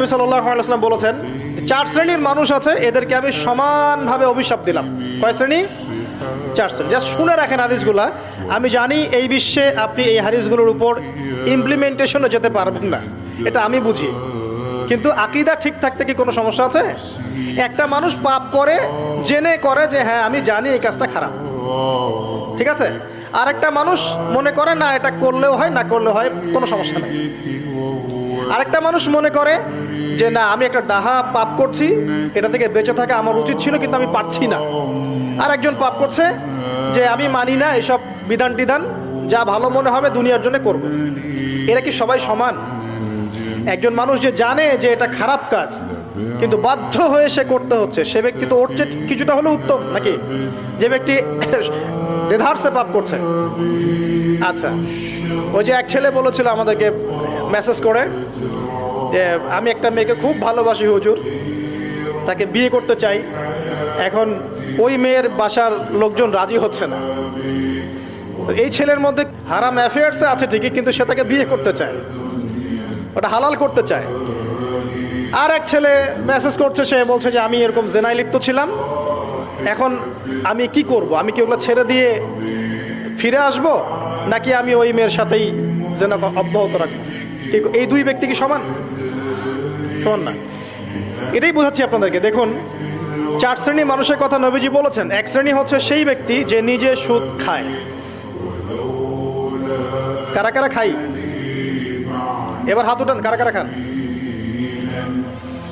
নবী ওয়াসাল্লাম বলেছেন, চার শ্রেণির মানুষ আছে, এদেরকে আমি সমানভাবে অভিশাপ দিলাম। কয় শ্রেণি? চার শ্রেণি। জাস্ট শুনে রাখেন হাদিসগুলা। আমি জানি এই বিশ্বে আপনি এই হাদিসগুলোর উপর ইমপ্লিমেন্টেশনে যেতে পারবেন না। এটা আমি বুঝি। কিন্তু আকিদা ঠিক থাকতে কি কোনো সমস্যা আছে? একটা মানুষ পাপ করে, জেনে করে যে হ্যাঁ আমি জানি এই কাজটা খারাপ। ঠিক আছে? আর একটা মানুষ মনে করে, না, এটা করলেও হয়, না করলেও হয়, কোনো সমস্যা নেই। আরেকটা মানুষ মনে করে যে, না, আমি একটা ডাহা পাপ করছি, এটা থেকে বেঁচে থাকা আমার উচিত ছিল, কিন্তু আমি পারছি না। আর একজন পাপ করছে যে, আমি মানি না এসব বিধান টিধান, যা ভালো মনে হবে দুনিয়ার জন্য করব। এরা কি সবাই সমান? একজন মানুষ যে জানে যে এটা খারাপ কাজ, কিন্তু বাধ্য হয়ে সে করতে হচ্ছে, সে ব্যক্তি তো ওর চেয়ে কিছুটা হলেও উত্তম, নাকি? যে ব্যক্তি দেধারসে পাপ করছে। আচ্ছা ওই যে এক ছেলে বলেছিল আমাদেরকে মেসেজ করে যে, আমি একটা মেয়েকে খুব ভালোবাসি হুজুর, তাকে বিয়ে করতে চাই। এখন ওই মেয়ের বাসার লোকজন রাজি হচ্ছে না। তো এই ছেলের মধ্যে হারাম অ্যাফেয়ার্সে আছে ঠিকই, কিন্তু সে তাকে বিয়ে করতে চায়। ওটা হালাল করতে চায়। আর এক ছেলে মেসেজ করছে, সে বলছে যে, আমি এরকম জেনাই লিপ্ত ছিলাম। এখন আমি কি করব? আমি কি ওগুলো ছেড়ে দিয়ে ফিরে আসব? নাকি আমি ওই মেয়ের সাথেই যেন অব্যাহত রাখব? এই দুই ব্যক্তি কি সমান? সমান না। এটাই বোঝাচ্ছি আপনাদেরকে। দেখুন, চার শ্রেণি মানুষের কথা নবীজি বলেছেন, এক শ্রেণি হচ্ছে সেই ব্যক্তি যে নিজে সুদ খায়। কারা কারা খাই? এবার হাত উঠান, কারা কারা খান?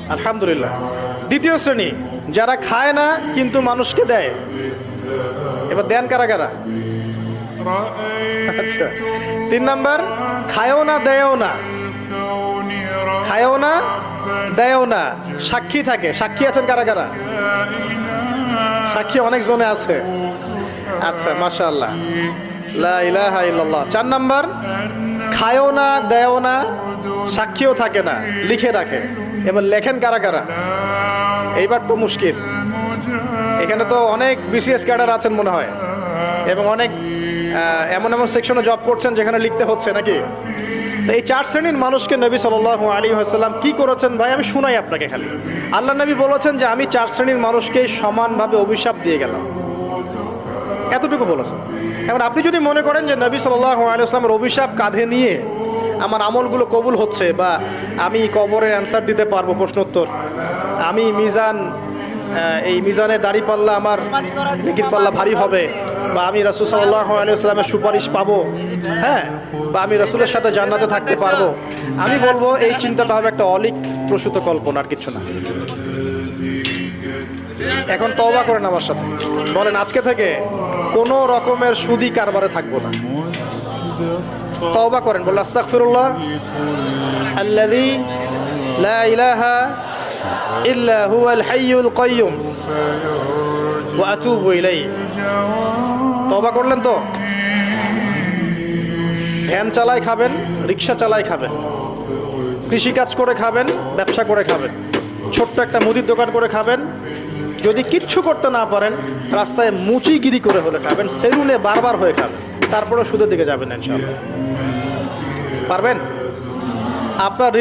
আলহামদুলিল্লাহ। দ্বিতীয় শ্রেণি, যারা খায় না, কিন্তু মানুষকে দেয়। এবার দেন কারা কারা? আচ্ছা। তিন নাম্বার খায়ও না দেয়ও না। খায়ও না দেয়ও না। সাক্ষী থাকে। সাক্ষী আছেন কারা কারা? সাক্ষী অনেক জনে আছে। আচ্ছা ইলাহা ইল্লাল্লাহ। চার নাম্বার খায়ও না দেয়ও না সাক্ষীও থাকে না লিখে রাখে। এবার লেখেন কারা কারা? এইবার তো মুশকিল। এখানে তো অনেক বিসিএস ক্যাডার আছেন মনে হয়। এবং অনেক এমন এমন সেকশনে জব করছেন যেখানে লিখতে হচ্ছে নাকি? তো এই চার শ্রেণির মানুষকে নবী সাল আলী হাসাল্লাম কি করেছেন ভাই? আমি শুনাই আপনাকে খালি। আল্লাহ নবী বলেছেন যে আমি চার শ্রেণির মানুষকে সমানভাবে অভিশাপ দিয়ে গেলাম। এতটুকু বলেছেন। এখন আপনি যদি মনে করেন যে নবী সাল্লাহ আলাইসলামের অভিশাপ কাঁধে নিয়ে আমার আমলগুলো কবুল হচ্ছে বা আমি কবরের অ্যান্সার দিতে পারব প্রশ্নোত্তর আমি মিজান এই মিজানের দাড়ি পাল্লা আমার লিখির পাল্লা ভারী হবে বা আমি রাসুল সাল্লাহ আলাইসলামের সুপারিশ পাবো হ্যাঁ? বা আমি রাসুলের সাথে জান্নাতে থাকতে পারব। আমি বলব, এই চিন্তাটা হবে একটা অলিক প্রসূত কল্পনা আর কিছু না। এখন তওবা করেন আমার সাথে। বলেন, আজকে থেকে কোনো রকমের সুদি কারবারে থাকব না। তওবা করেন বলে আস্তাগফিরুল্লাহ। আল্লাযী লা ইলাহা ইল্লা হুয়াল হাইয়ুল কাইয়ুম। তওবা করলেন তো? ভ্যান চালায় খাবেন রিক্সা চালায় খাবেন কৃষিকাজ করে খাবেন, ব্যবসা করে খাবেন, ছোট্ট একটা মুদির দোকান করে খাবেন, যদি কিচ্ছু করতে না পারেন, রাস্তায় মুচিগিরি করে হলে খাবেন, সেলুনে বারবার হয়ে খাবেন তারপরে সুদের দিকে যাবেন পারবেন? আপনার